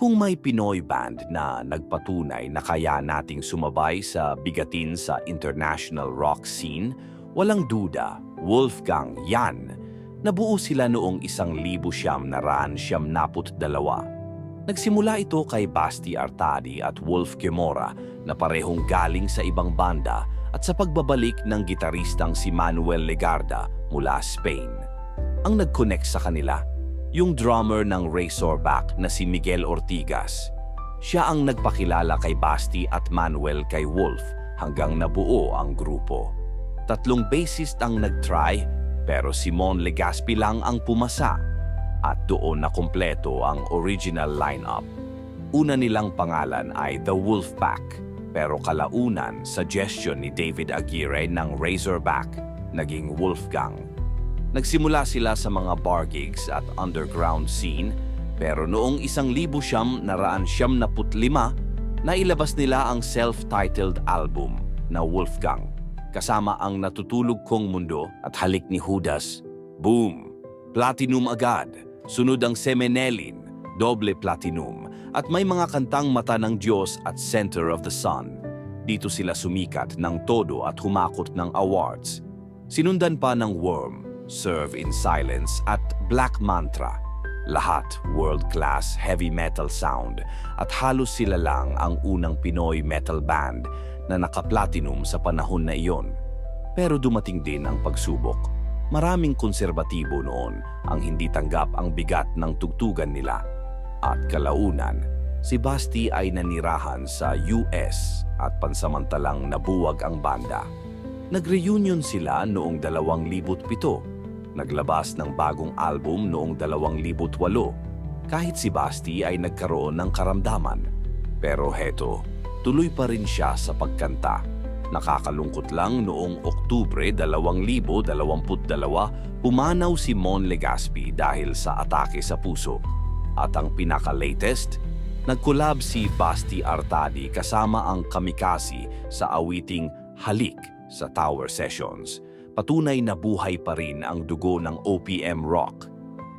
Kung may Pinoy band na nagpatunay na kaya nating sumabay sa bigatin sa international rock scene, walang duda, Wolfgang yan. Nabuo sila noong isang libo siyam na raan siyam naput dalawa. Nagsimula ito kay Basti Artadi at Wolf Gemora na parehong galing sa ibang banda at sa pagbabalik ng gitaristang si Manuel Legarda mula Spain. Ang nag-connect sa kanila, yung drummer ng Razorback na si Miguel Ortigas. Siya ang nagpakilala kay Basti at Manuel kay Wolf hanggang nabuo ang grupo. Tatlong bassist ang nag-try pero si Mon Legaspi lang ang pumasa at doon na kumpleto ang original lineup. Una nilang pangalan ay The Wolfpack pero kalaunan suggestion ni David Aguirre ng Razorback naging Wolfgang. Nagsimula sila sa mga bar gigs at underground scene pero noong isang libo siyam naraan siyam na putlima, nailabas nila ang self-titled album na Wolfgang kasama ang natutulog kong mundo at halik ni Judas. Boom! Platinum agad. Sunod ang Semenelin, doble platinum. At may mga kantang Mata ng Diyos at Center of the Sun. Dito sila sumikat ng todo at humakot ng awards. Sinundan pa ng Worm, Serve in Silence at Black Mantra. Lahat world-class heavy metal sound at halos sila lang ang unang Pinoy metal band na naka-platinum sa panahon na iyon. Pero dumating din ang pagsubok. Maraming konserbatibo noon ang hindi tanggap ang bigat ng tugtugan nila. At kalaunan, si Basti ay nanirahan sa US at pansamantalang nabuwag ang banda. Nag-reunion sila noong 2007. Naglabas ng bagong album noong 2008. Kahit si Basti ay nagkaroon ng karamdaman. Pero heto, tuloy pa rin siya sa pagkanta. Nakakalungkot lang noong Oktubre 2022, pumanaw si Mon Legaspi dahil sa atake sa puso. At ang pinaka-latest, nagkulab si Basti Artadi kasama ang Kamikasi sa awiting Halik sa Tower Sessions. Patunay na buhay pa rin ang dugo ng OPM rock.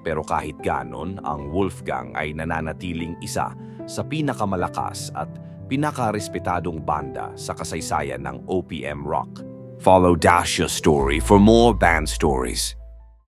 Pero kahit ganon, ang Wolfgang ay nananatiling isa sa pinakamalakas at pinakarespetadong banda sa kasaysayan ng OPM rock. Follow Dasha Story for more band stories.